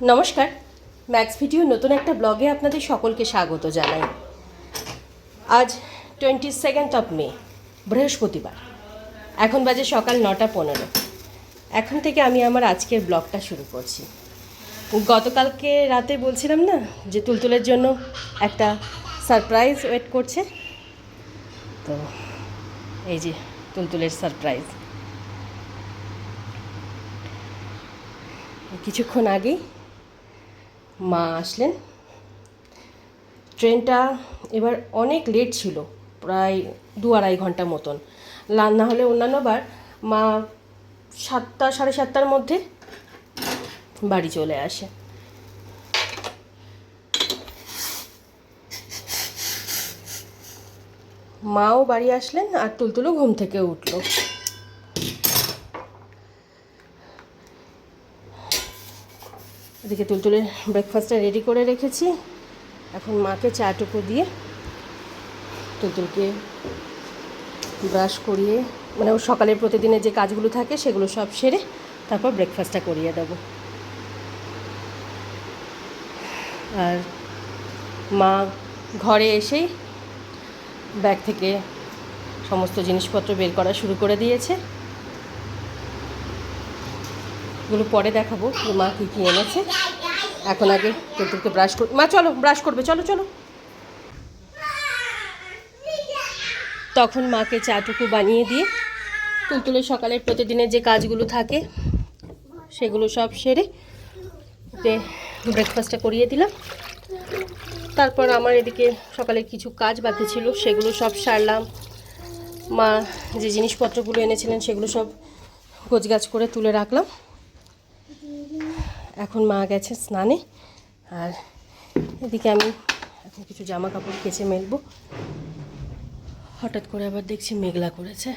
নমস্কার। Max video নতুন একটা ব্লগে আপনাদের সকলকে স্বাগত জানাই। আজ টোয়েন্টি সেকেন্ড অফ মে বৃহস্পতিবার। এখন বাজে সকাল নটা পনেরো। এখন থেকে আমি আমার আজকের ব্লগটা শুরু করছি। গতকালকে রাতে বলছিলাম না যে তুলতুলের জন্য একটা সারপ্রাইজ ওয়েট করছে? তো এই যে তুলতুলের সারপ্রাইজ। কিছুক্ষণ আগেই মা আসলেন। ট্রেনটা এবার অনেক লেট ছিল, প্রায় দু আড়াই ঘণ্টা মতন। না হলে অন্যান্যবার মা সাতটা, সাড়ে সাতটার মধ্যে বাড়ি চলে আসে। মাও বাড়ি আসলেন আর তুলতুলও ঘুম থেকে উঠল। এদিকে তুলতুলের ব্রেকফাস্টটা রেডি করে রেখেছি। এখন মাকে চাটুকু দিয়ে তুলতুলকে ব্রাশ করিয়ে মানে ওর সকালের প্রতিদিনের যে কাজগুলো থাকে সেগুলো সব সেরে তারপর ব্রেকফাস্টটা করিয়ে দেব। আর মা ঘরে এসেই ব্যাগ থেকে সমস্ত জিনিসপত্র বের করা শুরু করে দিয়েছে। এগুলো পরে দেখাবো মা কী কী এনেছে। এখন আগে তেঁতুলকে ব্রাশ কর মা, চলো ব্রাশ করবে, চলো চলো। তখন মাকে চাটুকু বানিয়ে দিয়ে তুলতুলের সকালের প্রতিদিনের যে কাজগুলো থাকে, সেগুলো সব সেরে ওকে ব্রেকফাস্টটা করিয়ে দিলাম। তারপর আমার এদিকে সকালে কিছু কাজ বাকি ছিল, সেগুলো সব সারলাম। মা যে জিনিসপত্রগুলো এনেছিলেন, সেগুলো সব গোছগাছ করে তুলে রাখলাম। এখন মা গেছে স্নানে। আর এদিকে আমি এখন কিছু জামা কাপড় কেচে মেলবো। হঠাৎ করে আবার দেখছি মেঘলা করেছে।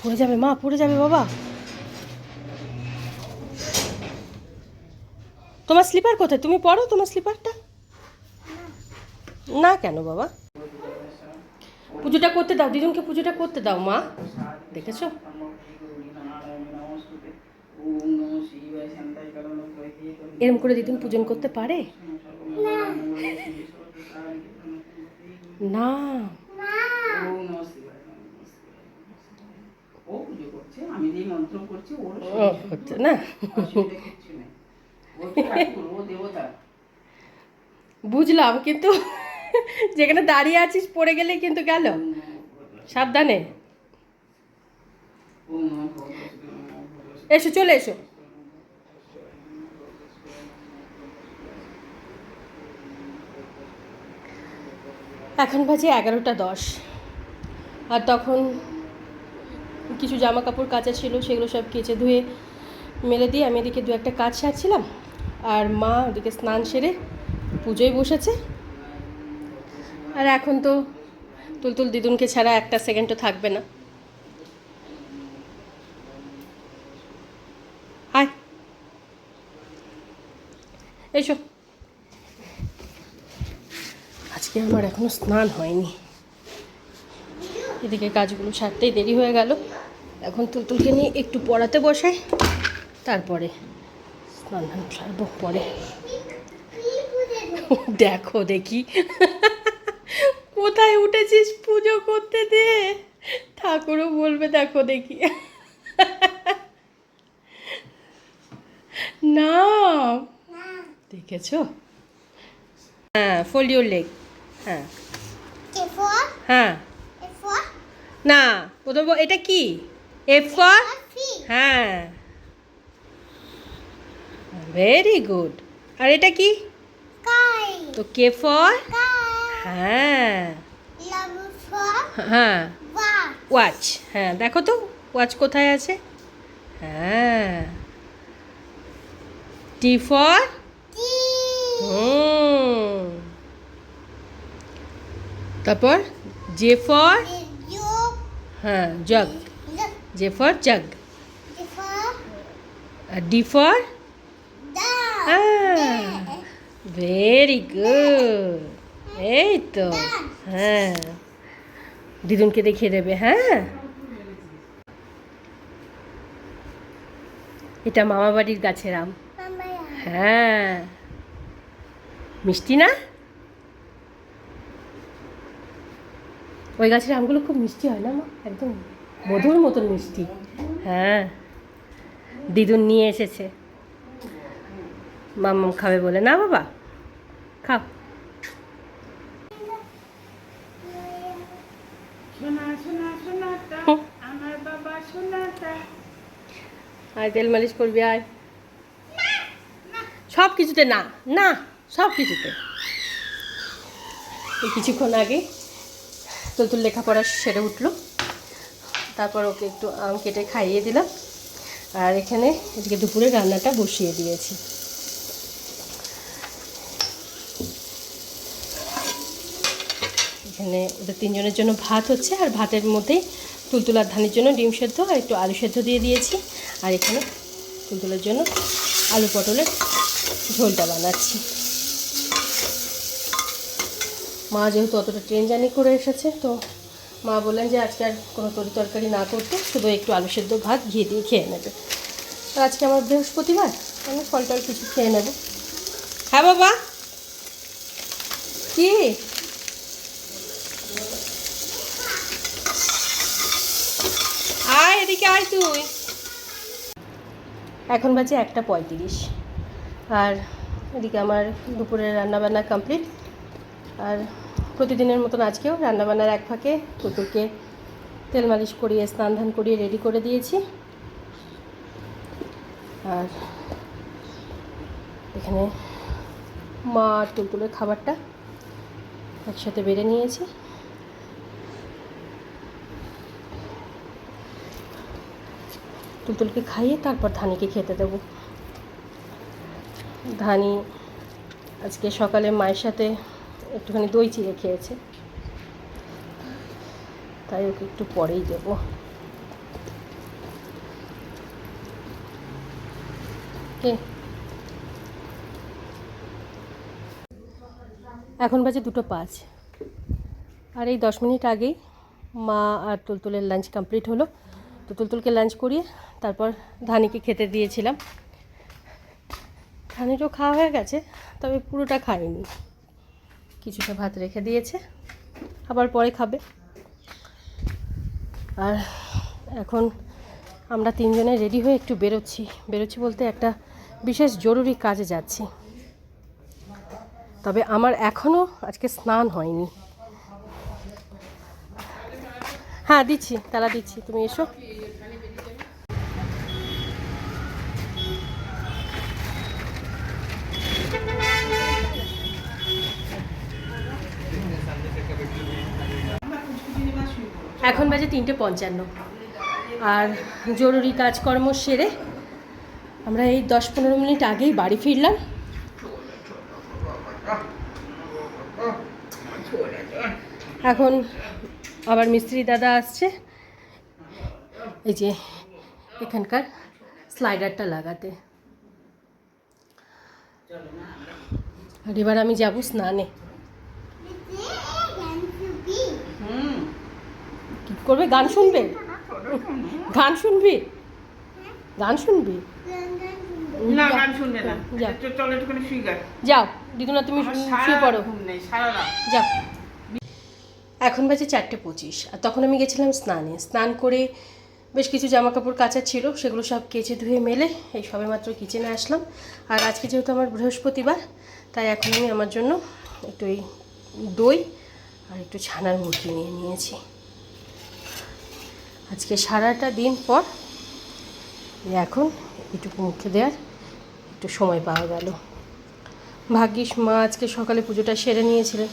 পড়ে যাবে মা, পড়ে যাবে বাবা। তোমার স্লিপার কোথায়? তুমি পড়ো তোমার স্লিপারটা। না কেন বাবা? পুজোটা করতে দাও, দিদুনকে পুজোটা করতে দাও মা। দেখেছ? এরম করে দিদুন পূজন করতে পারে না ও পুজো করছে আমি যেই মন্ত্র করছি ওর ও হচ্ছে না বুঝলাম কিন্তু যেখানে দাঁড়িয়ে আছিস পড়ে গেলে কিন্তু গেল সাবধানে এসো চলে এসো এখন বাজে এগারোটা দশ। আর তখন কিছু জামা কাপড় কাচা ছিল, সেগুলো সব কেচে ধুয়ে মেলে দিয়ে আমি এদিকে দু একটা কাজ সারছিলাম। আর মা ওদিকে স্নান সেরে পুজোয় বসেছে। আর এখন তো তুলতুল দিদুনকে ছাড়া একটা সেকেন্ডও থাকবে না। হাই। এসো। আজকে আমার এখনও স্নান হয়নি। এদিকে কাজগুলো সারতেই দেরি হয়ে গেল। এখন তুলতুলকে নিয়ে একটু পড়াতে বসাই, তারপরে স্নান সারবো পরে। দেখো দেখি। কোথায় উঠেছিস পুজো করতে দে? ঠাকুরও বলবে দেখো দেখি। না দেখেছ? হ্যাঁ ইউর লেগ হ্যাঁ। হ্যাঁ। না প্রথম এটা কি? এফ ফর হ্যাঁ। ভেরি গুড আর এটা কি? তো কে ফর হ্যাঁ। হ্যাঁ। ওয়াচ হ্যাঁ দেখো তো ওয়াচ কোথায় আছে? হ্যাঁ। T for. হুম। তারপর? জে ফর হ্যাঁ জগ. জে ফর জগ আর ডি ফর ভেরি গুড এই তো। হ্যাঁ। দিদুনকে দেখিয়ে দেবে হ্যাঁ। এটা মামা বাড়ির গাছের আম। হ্যাঁ। মিষ্টি না? ওই গাছের আমগুলো খুব মিষ্টি হয় না মা? একদম মধুর মতন মিষ্টি। হ্যাঁ। দিদুন নিয়ে এসেছে। মাম্মাম খাবে বলে। না বাবা খাও। আয় তেল মালিশ করবি আয়। সব কিছুতে না না সব কিছুতে। কিছুক্ষণ আগে তুলতুল লেখাপড়া সেরে উঠল। তারপর ওকে একটু আম কেটে খাইয়ে দিলাম। আর এখানে আজকে দুপুরে রান্নাটা বসিয়ে দিয়েছি। এখানে ওদের তিনজনের জন্য ভাত হচ্ছে, আর ভাতের মধ্যেই তুলতুলার ধানের জন্য ডিম সেদ্ধ আর একটু আলু সেদ্ধ দিয়ে দিয়েছি। আর এখানে তুলতুলার জন্য আলু পটলের ঝোলটা বানাচ্ছি। মা যেহেতু অতটা ট্রেন জার্নি করে এসেছে, তো মা বললেন যে আজকে আর কোনো তরি তরকারি না করতে, শুধু একটু আলু সেদ্ধ ভাত ঘি দিয়ে খেয়ে নেবে। আর আজকে আমার বৃহস্পতিবার, আমি ফল টল কিছু খেয়ে নেব। হ্যাঁ বাবা। কি? আয় এদিকে আয় তুই। এখন বাজে একটা পঁয়ত্রিশ। আর এদিকে আমার দুপুরের রান্নাবান্না কমপ্লিট আর প্রতিদিনের মতন আজকেও রান্নাবান্নার এক ফাঁকে কুকুরকে তেল মালিশ করিয়ে, স্নান ধান করিয়ে রেডি করে দিয়েছি। আর এখানে মা আর টুলটুলের খাবারটা একসাথে বেড়ে নিয়েছি। তুলতুলকে খাইয়ে তারপর ধানিকে খেতে দেবো। ধানি আজকে সকালে মায়ের সাথে একটুখানি দই চিড়ে খেয়েছে। তাই ওকে একটু পরেই দেবো। কে এখন বাজে দুটো পাঁচ। আর এই দশ মিনিট আগেই মা আর তুলতুলের লাঞ্চ কমপ্লিট হলো। তো তুলতুলকে লাঞ্চ করিয়ে তারপর ধানিকে খেতে দিয়েছিলাম। ধানিটাও খাওয়া হয়ে গেছে, তবে পুরোটা খায়নি কিছুটা ভাত রেখে দিয়েছে, আবার পরে খাবে। আর এখন আমরা তিনজনে রেডি হয়ে একটু বেরোচ্ছি। বেরোচ্ছি বলতে একটা বিশেষ জরুরি কাজে যাচ্ছি। তবে আমার এখনও আজকে স্নান হয়নি। হ্যাঁ দিচ্ছি, তালা দিচ্ছি। তুমি এসো। এখন বাজে তিনটে পঞ্চান্ন। আর জরুরি কাজকর্ম সেরে আমরা এই দশ পনেরো মিনিট আগেই বাড়ি ফিরলাম। এখন আবার মিস্ত্রি দাদা আসছে। এই যে এখানকার স্লাইডারটা লাগাতে। আর এবার আমি যাব স্নানে। কি করবে? গান শুনবে? গান শুনবি? গান শুনবি? না গান শুনবে না। যা। তো চলো একটুখানি শুই যাও দিদুনা তুমি শুয়ে পড়ো। যাও এখন বাজে চারটে পঁচিশ আর তখন আমি গেছিলাম স্নানে। স্নান করে বেশ কিছু জামা কাপড় কাচার ছিল সেগুলো সব কেচে ধুয়ে মেলে এই সবে মাত্র কিচেনে আসলাম। আর আজকে যেহেতু আমার বৃহস্পতিবার তাই এখন আমি আমার জন্য একটু এই দই আর একটু ছানার মুরগি নিয়ে নিয়েছি। আজকে সারাটা দিন পর এখন এটুকু মুখে দেওয়ার একটু সময় পাওয়া গেল। ভাগ্যিস মা আজকে সকালে পুজোটা সেরে নিয়েছিলেন।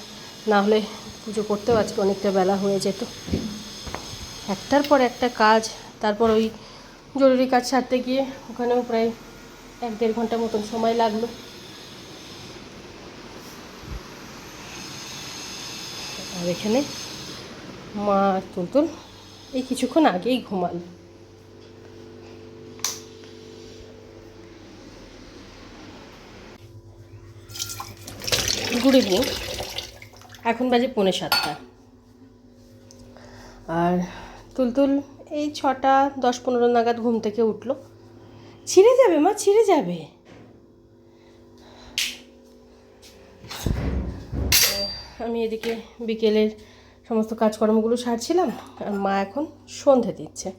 না হলে পুজো করতেও আজকে অনেকটা বেলা হয়ে যেত। একটার পর একটা কাজ, তারপর ওই জরুরি কাজ সারতে গিয়ে ওখানেও প্রায় এক দেড় ঘণ্টা মতন সময় লাগল। আর এখানে মা তুলতুল এই কিছুক্ষণ আগেই ঘুমাল গুড ইভিনিং। এখন বাজে পৌনে সাতটা। আর তুলতুল, এই ছটা, দশ পনেরো নাগাদ ঘুম থেকে উঠল। ছিঁড়ে যাবে মা, ছিঁড়ে যাবে। আমি এদিকে বিকেলের সমস্ত কাজকর্মগুলো সারছিলাম আর মা এখন সন্ধে দিচ্ছে।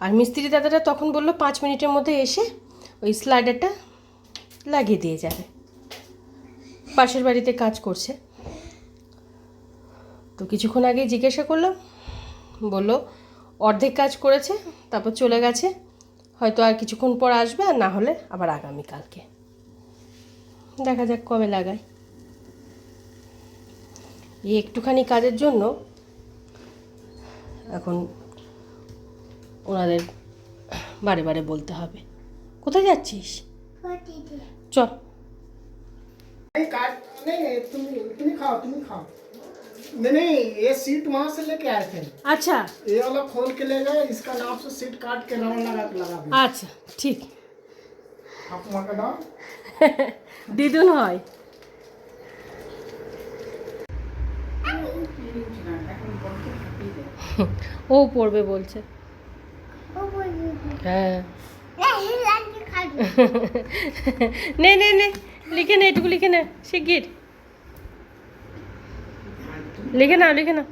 আর মিস্ত্রি দাদাটা তখন বলল পাঁচ মিনিটের মধ্যে এসে ওই স্লাইডারটা লাগিয়ে দিয়ে যাবে। পাশের বাড়িতে কাজ করছে। তো কিছুক্ষণ আগে জিজ্ঞাসা করলাম, বলল অর্ধেক কাজ করেছে, তারপর চলে গেছে। হয়তো আর কিছুক্ষণ পর আসবে আর না হলে আবার আগামীকালকে। দেখা যাক কবে লাগায়। এই একটুখানি কাজের জন্য এখন ওনাদের বারে বারে বলতে হবে। কোথায় যাচ্ছিস? চল। আচ্ছা। আচ্ছা ঠিক। দিদুন হয় ও পড়বে বলছে? হ্যাঁ। নে নে নে লিখে নে এটুকু লিখে নে শিগগির। লিখে নাও লিখে নাও।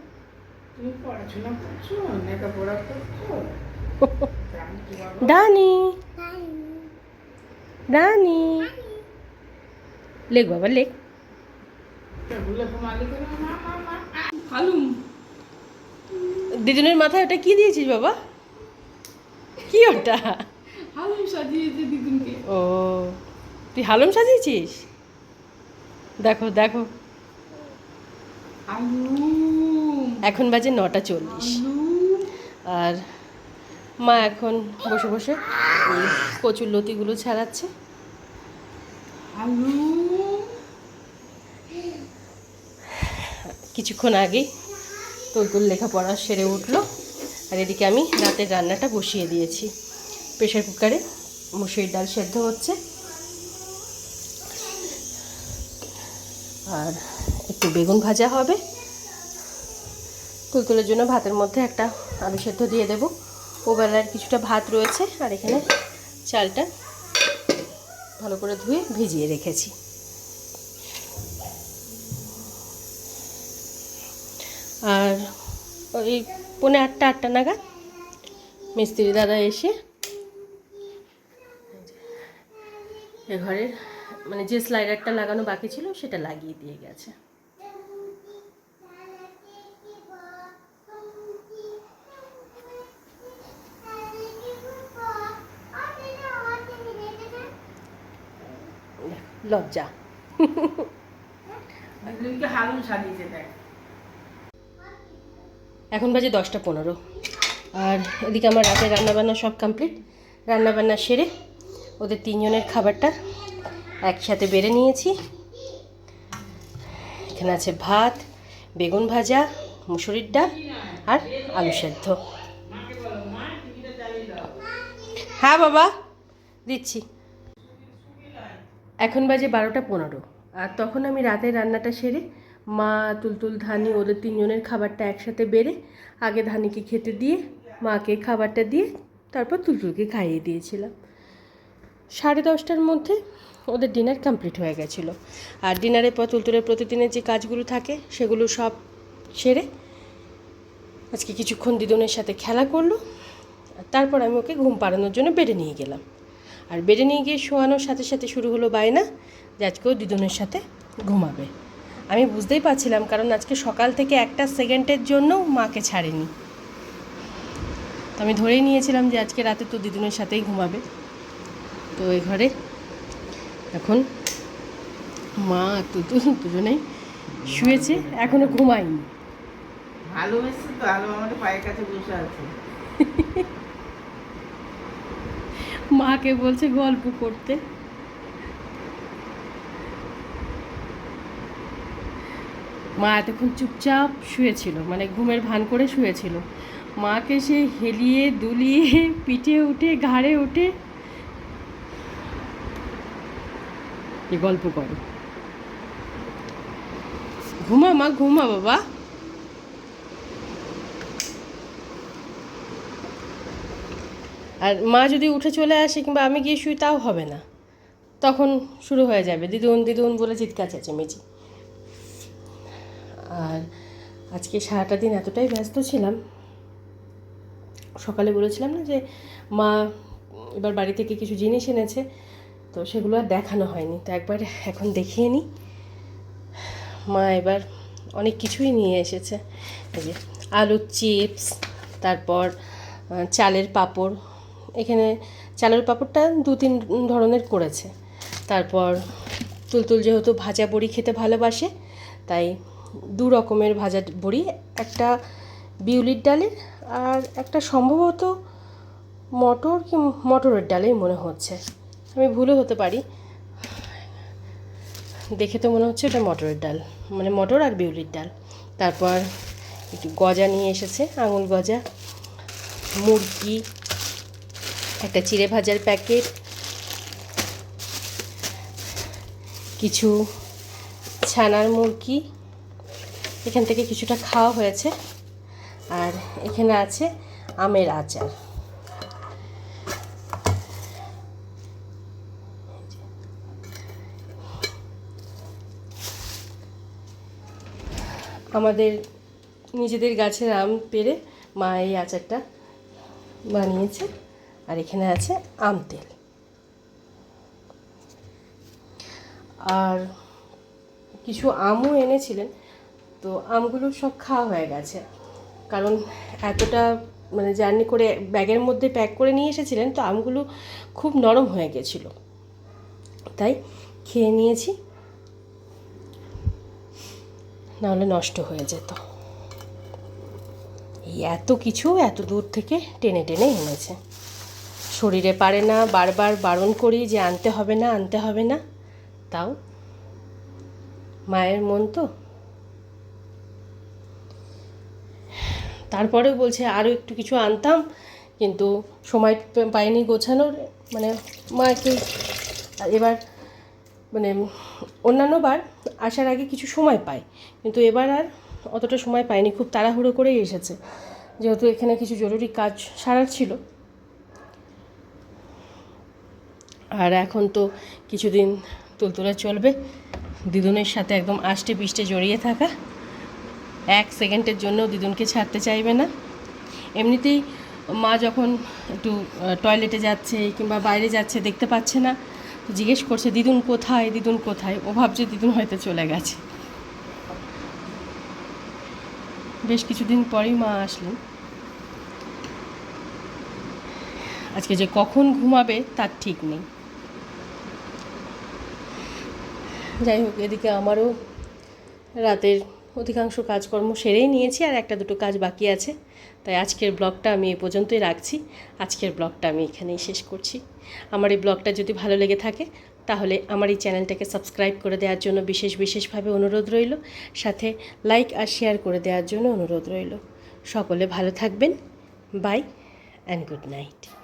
ডানি ডানি লেখ বাবা লেখ বলে তো মালিকের মা মা মা হালুম দিদুনের মাথায় ওটা কি দিয়েছিস বাবা? কি ওটা? হালুম সাজিয়েছে দিদুনকে ও তুই হালম সাজিয়েছিস? দেখো দেখো। এখন বাজে নটা চল্লিশ। আর মা এখন বসে বসে কচুর লতিগুলো ছাড়াচ্ছে। কিছুক্ষণ আগেই তুলতুল লেখাপড়া সেরে উঠল। আর এদিকে আমি রাতের রান্নাটা বসিয়ে দিয়েছি। প্রেশার কুকারে মুসুরির ডাল সেদ্ধ হচ্ছে। আর একটু বেগুন ভাজা হবে। তুলতুলের জন্য ভাতের মধ্যে একটা আলু সেদ্ধ দিয়ে দেবো। ওবেলার কিছুটা ভাত রয়েছে, আর এখানে চালটা ভালো করে ধুয়ে ভিজিয়ে রেখেছি আর ওই পৌনে আটটা আটটা নাগাদ মিস্ত্রি দাদা এসে এ ঘরের মানে যে স্লাইডারটা লাগানো বাকি ছিল সেটা লাগিয়ে দিয়ে গেছে। লজ্জা। সাজিয়েছে, দেখ। এখন বাজে দশটা পনেরো। আর এদিকে আমার রাতে রান্নাবান্না সব কমপ্লিট রান্নাবান্না সেরে ওদের তিনজনের খাবারটা একসাথে বেড়ে নিয়েছি। এখানে আছে ভাত, বেগুন ভাজা, মুসুরির ডাল আর আলু সেদ্ধ। হ্যাঁ বাবা, দিচ্ছি। এখন বাজে বারোটা পনেরো। আর তখন আমি রাতের রান্নাটা সেরে মা তুলতুল, ধানি, ওদের তিনজনের খাবারটা একসাথে বেড়ে আগে ধানিকে খেতে দিয়ে, মাকে খাবারটা দিয়ে তারপর তুলতুলকে খাইয়ে দিয়েছিলাম। সাড়ে দশটার মধ্যে ওদের ডিনার কমপ্লিট হয়ে গেছিল। আর ডিনারের পর তুলতুলের প্রতিদিনের যে কাজগুলো থাকে সেগুলো সব সেরে আজকে কিছুক্ষণ দিদনের সাথে খেলা করল। তারপর আমি ওকে ঘুম পাড়ানোর জন্য বেডে নিয়ে গেলাম। আর বেডে নিয়ে গিয়ে শোয়ানোর সাথে সাথে শুরু হলো বায়না, যে আজকেও দিদনের সাথে ঘুমাবে। আমি বুঝতেই পারছিলাম কারণ আজকে সকাল থেকে একটা সেকেন্ডের জন্য মাকে ছাড়েনি। তো আমি ধরেই নিয়েছিলাম যে আজকে রাতে তো দিদুনের সাথেই ঘুমাবে। তো এ ঘরে এখন মা তুতু দুজনেই শুয়েছে এখনও ঘুমায়নি। ভালো এসছে তো আলু আমাদের পায়ের কাছে বসে আছে। মাকে বলছে গল্প করতে। মা এতক্ষণ চুপচাপ শুয়েছিল মানে ঘুমের ভান করে শুয়েছিল। মাকে সে হেলিয়ে, দুলিয়ে, পিঠে উঠে, ঘাড়ে উঠে গল্প করে। ঘুমা মা, ঘুমা বাবা। আর মা যদি উঠে চলে আসে কিংবা আমি গিয়ে শুই, তাও হবে না। তখন শুরু হয়ে যাবে। দিদুন দিদুন বলে চিৎকার চেঁচেমেচি। আর আজকে সারাটা দিন এতটাই ব্যস্ত ছিলাম। সকালে বলেছিলাম না যে, মা এবার বাড়ি থেকে কিছু জিনিস এনেছে, তো সেগুলো আর দেখানো হয়নি। তো একবার এখন দেখিয়ে নিই। মা এবার অনেক কিছুই নিয়ে এসেছে। এই যে আলুর চিপস, তারপর চালের পাঁপড়। এখানে চালের পাঁপড়টা দু তিন ধরনের করেছে। তারপর, তুলতুল যেহেতু ভাজা বড়ি খেতে ভালোবাসে, তাই দু রকমের ভাজা বড়ি, একটা বিউলির ডালের আর একটা সম্ভবত মটর কি, মটরের ডালেই মনে হচ্ছে। আমি ভুলও হতে পারি। দেখে তো মনে হচ্ছে ওটা মটরের ডাল মানে মটর আর বিউলির ডাল। তারপর একটু গজা নিয়ে এসেছে আঙুল গজা, মুরগি, একটা চিড়ে ভাজার প্যাকেট, কিছু ছানার মুরগি এখান থেকে কিছুটা খাওয়া হয়েছে। আর এখানে আছে আমের আচার। আমাদের নিজেদের গাছের আম পেরে মা এই আচারটা বানিয়েছে। আর এখানে আছে আম তেল। আর কিছু আমও এনেছিলেন। তো আমগুলো সব খাওয়া হয়ে গেছে। কারণ এতটা মানে জার্নি করে ব্যাগের মধ্যে প্যাক করে নিয়ে এসেছিলেন, তো আমগুলো খুব নরম হয়ে গেছিল। তাই খেয়ে নিয়েছি। নাহলে নষ্ট হয়ে যেত। এই এত কিছু এত দূর থেকে টেনে টেনে এনেছে। শরীরে পারে না, বারবার বারণ করি যে আনতে হবে না, আনতে হবে না। তাও মায়ের মন তো তারপরে বলছে আরও একটু কিছু আনতাম, কিন্তু সময় পাইনি গোছানোর। মানে মাকে এবার মানে অন্যান্যবার আসার আগে কিছু সময় পায়, কিন্তু এবার আর অতটা সময় পায়নি, খুব তাড়াহুড়ো করেই এসেছে। যেহেতু এখানে কিছু জরুরি কাজ সারার ছিল। আর এখন তো কিছুদিন তুলতুলে চলবে। দিদুনের সাথে একদম আষ্টে পিষ্টে জড়িয়ে থাকা। এক সেকেন্ডের জন্য দিদুনকে ছাড়তে চাইবে না। এমনিতেই মা যখন একটু টয়লেটে যাচ্ছে কিংবা বাইরে যাচ্ছে, দেখতে পাচ্ছে না জিজ্ঞেস করছে, দিদুন কোথায়? দিদুন কোথায়? ও ভাবছে, দিদুন হয়তো চলে গেছে। বেশ কিছুদিন পরেই মা আসলেন। আজকে যে কখন ঘুমাবে, তার ঠিক নেই। যাই হোক, এদিকে আমারও রাতের অধিকাংশ কাজকর্ম সেরেই নিয়েছি আর একটা দুটো কাজ বাকি আছে। তাই আজকের ব্লগটা আমি এ পর্যন্তই রাখছি। আজকের ব্লগটা আমি এখানেই শেষ করছি। আমার এই ব্লগটা যদি ভালো লেগে থাকে, তাহলে আমার এই চ্যানেলটাকে সাবস্ক্রাইব করে দেওয়ার জন্য বিশেষ বিশেষভাবে অনুরোধ রইল। সাথে লাইক আর শেয়ার করে দেওয়ার জন্য অনুরোধ রইল। সকলে ভালো থাকবেন। By and good night